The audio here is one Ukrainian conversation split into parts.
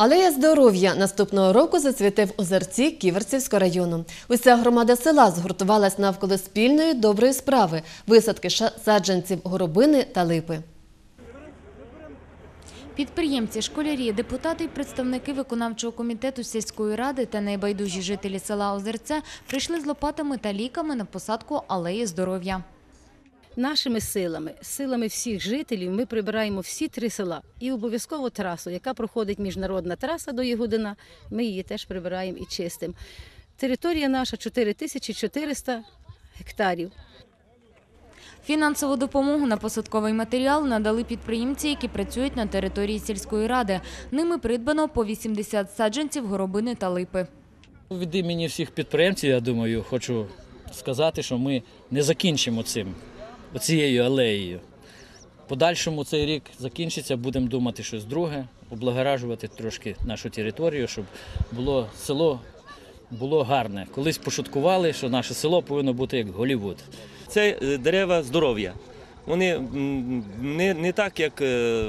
Алея здоров'я наступного року зацвіте в озерці Ківерцівського району. Уся громада села згуртувалась навколо спільної доброї справи висадки саджанців горобини та липи. Підприємці, школярі, депутати і представники виконавчого комітету сільської ради та найбайдужі жителі села Озерце прийшли з лопатами та ліками на посадку алеї здоров'я. Нашими силами, силами всіх жителів, ми прибираємо всі три села. І обов'язково трасу, яка проходить міжнародна траса до Ягодина, ми її теж прибираємо і чистимо. Територія наша 4400 гектарів. Фінансову допомогу на посадковий матеріал надали підприємці, які працюють на території сільської ради. Ними придбано по 80 саджанців горобини та липи. Від імені всіх підприємців, я думаю, хочу сказати, що ми не закінчимо цим, оцією алеєю. Подальшому цей рік закінчиться, будемо думати щось друге, облагоражувати трошки нашу територію, щоб було село було гарне. Колись пошуткували, що наше село повинно бути як Голівуд. Це е, дерева здоров'я. Вони не, не так, як е,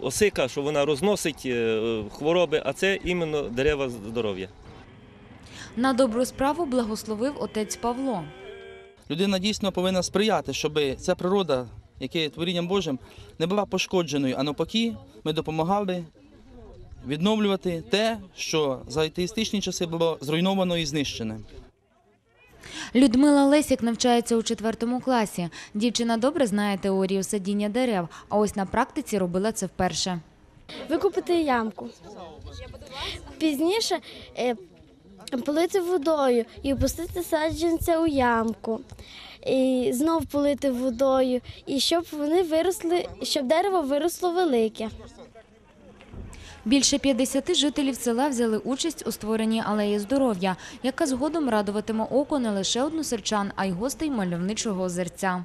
осика, що вона розносить е, хвороби, а це іменно дерева здоров'я. На добру справу благословив отець Павло. Людина дійсно повинна сприяти, щоб ця природа, яка є творінням Божим, не була пошкодженою, а навпаки, ми допомагали відновлювати те, що за атеїстичні часи було зруйновано і знищене. Людмила Лесік навчається у четвертому класі. Дівчина добре знає теорію садіння дерев, а ось на практиці робила це вперше. викопати ямку. Пізніше е, полити водою і опустити саджанця у ямку. І знов полити водою, і щоб вони виросли, щоб дерево виросло велике. Більше 50 жителів села взяли участь у створенні алеї здоров'я, яка згодом радуватиме око не лише односельчан, а й гостей мальовничого озерця.